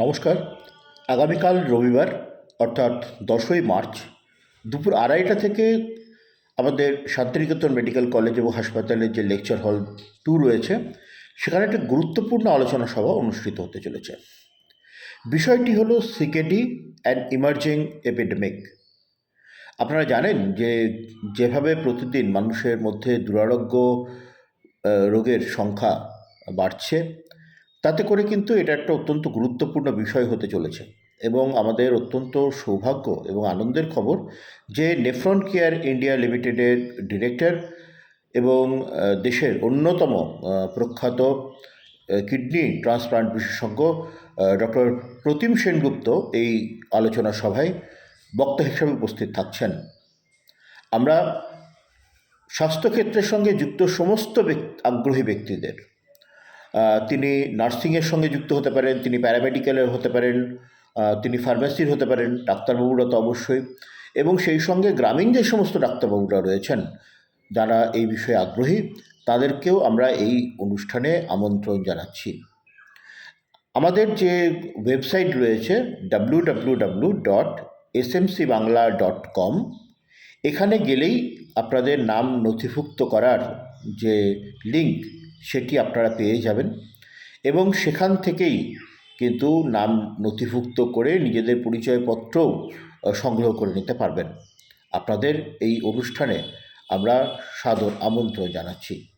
নমস্কার। আগামীকাল রবিবার, অর্থাৎ দশই মার্চ, দুপুর আড়াইটা থেকে আমাদের শান্তিনিকেতন মেডিকেল কলেজ এবং হাসপাতালের যে লেকচার হল টু রয়েছে, সেখানে একটি গুরুত্বপূর্ণ আলোচনা সভা অনুষ্ঠিত হতে চলেছে। বিষয়টি হলো সিকেডি অ্যান্ড ইমার্জিং এপিডেমিক। আপনারা জানেন যে যেভাবে প্রতিদিন মানুষের মধ্যে দুরারোগ্য রোগের সংখ্যা বাড়ছে তাতে করে কিন্তু এটা একটা অত্যন্ত গুরুত্বপূর্ণ বিষয় হতে চলেছে এবং আমাদের অত্যন্ত সৌভাগ্য এবং আনন্দের খবর যে নেফ্রন কেয়ার ইন্ডিয়া লিমিটেডের ডিরেক্টর এবং দেশের অন্যতম প্রখ্যাত কিডনি ট্রান্সপ্লান্ট বিশেষজ্ঞ ডক্টর প্রতিম সেনগুপ্ত এই আলোচনা সভায় বক্তা হিসেবে উপস্থিত থাকছেন। আমরা স্বাস্থ্যক্ষেত্রের সঙ্গে যুক্ত সমস্ত আগ্রহী ব্যক্তিদের তিনি নার্সিংয়ের সঙ্গে যুক্ত হতে পারেন, তিনি প্যারামেডিক্যালের হতে পারেন তিনি ফার্মেসির হতে পারেন, ডাক্তারবাবুরা তো অবশ্যই। এবং সেই সঙ্গে গ্রামীণ যে সমস্ত ডাক্তারবাবুরা রয়েছেন, যারা এই বিষয়ে আগ্রহী, তাদেরকেও আমরা এই অনুষ্ঠানে আমন্ত্রণ জানাচ্ছি। আমাদের যে ওয়েবসাইট রয়েছে W W W dot SMC Bangla dot com এখানে গেলেই আপনাদের নাম নথিভুক্ত করার যে লিঙ্ক সেটি আপনারা পেয়ে যাবেন। এবং সেখান থেকেই কিন্তু নাম নথিভুক্ত করে নিজেদের পরিচয়পত্রও সংগ্রহ করে নিতে পারবেন। আপনাদের এই অনুষ্ঠানে আমরা সাদর আমন্ত্রণ জানাচ্ছি।